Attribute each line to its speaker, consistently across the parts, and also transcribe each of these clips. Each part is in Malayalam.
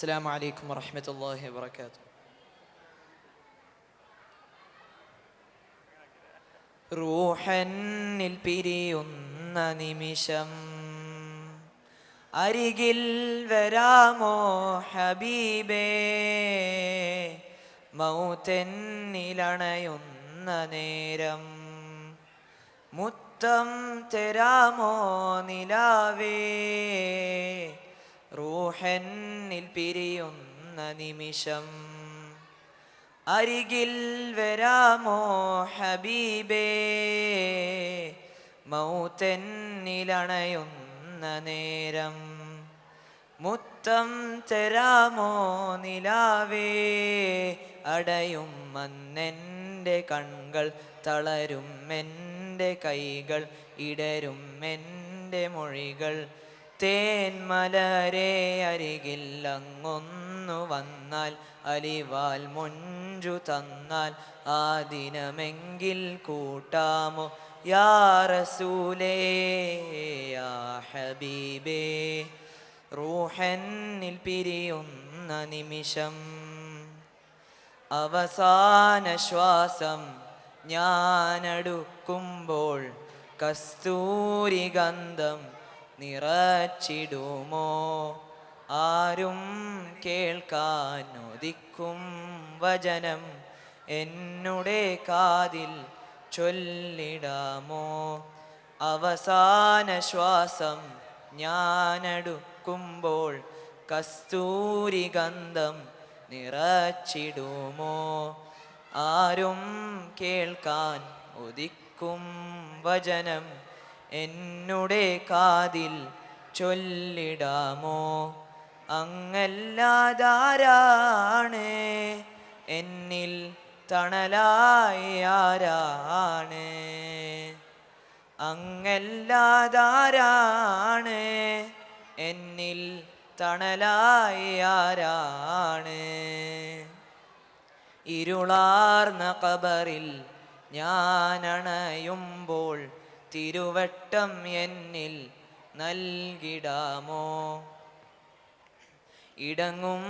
Speaker 1: السلام عليكم ورحمة الله وبركاته റൂഹന്നിൽ പിരിയുന്ന നിമിഷം അരികിൽ വരാമോ ഹബീബേ മൗതെന്നിലണയുന്ന നേരം മുത്തം തരാമോ നിലാവേ റൂഹന്നിൽ പിരിയുന്ന നിമിഷം അരികിൽ വരാമോ ഹബീബേ? മൗത്തെന്നിലണയുന്ന നേരം മുത്തം തരാമോ നിലാവേ? അടയും മന്നെന്റെ കൺകൾ തളരും എന്റെ കൈകൾ ഇടരും എന്റെ മൊഴികൾ തേന്മലരെ അരികിൽ അങ്ങൊന്നു വന്നാൽ അലിവാൽ മുഞ്ചു തന്നാൽ ആ ദിനമെങ്കിൽ കൂട്ടാമോ? യാ റസൂലേ യാ ഹബീബേ റൂഹന്നിൽ പിരിയുന്ന നിമിഷം അവസാന ശ്വാസം ഞാനടുക്കുമ്പോൾ കസ്തൂരി ഗന്ധം നിറച്ചിടുമോ? ആരും കേൾക്കാൻ ഒതിക്കും വചനം. എന്നുടെ കാതിൽ ചൊല്ലിടാമോ? അവസാന ശ്വാസം ഞാനെടുക്കുമ്പോൾ കസ്തൂരി ഗന്ധം നിറച്ചിടുമോ? ആരും കേൾക്കാൻ ഒതിക്കും വചനം. എന്നുടെ കാതിൽ ചൊല്ലിടാമോ? അങ്ങല്ലാതാരാണ്? എന്നിൽ തണലായി ആരാണ്? അങ്ങല്ലാതാരാണ്? എന്നിൽ തണലായി ആരാണ്? ഇരുളാർന്ന കബറിൽ ഞാനണയുമ്പോൾ തിരുവട്ടം എന്നിൽ നൽകിടാമോ? ഇടങ്ങും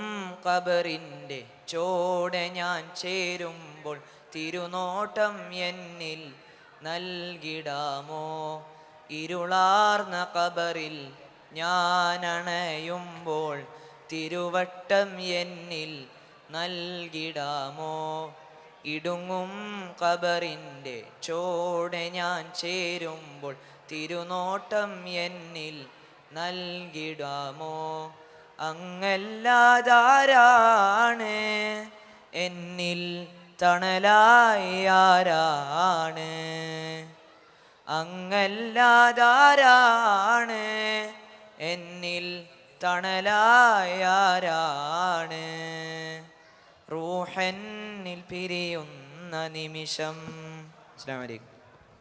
Speaker 1: കബറിന്റെ ചോടെ ഞാൻ ചേരുമ്പോൾ തിരുനോട്ടം എന്നിൽ നൽകിടാമോ? ഇരുളാർന്ന കബറിൽ ഞാനണയുമ്പോൾ തിരുവട്ടം എന്നിൽ നൽകിടാമോ? ഇടുങ്ങും കബറിന്റെ ചോടെ ഞാൻ ചേരുമ്പോൾ തിരുനോട്ടം എന്നിൽ നൽകിടാമോ? അങ്ങല്ലാതാരാണ്? എന്നിൽ തണലായി ആരാണ്? അങ്ങല്ലാതാരാണ്? എന്നിൽ തണലായി ആരാണ്? റൂഹന്നിൽ പിരിയുന്ന നിമിഷം. അസ്സലാമു അലൈക്കും.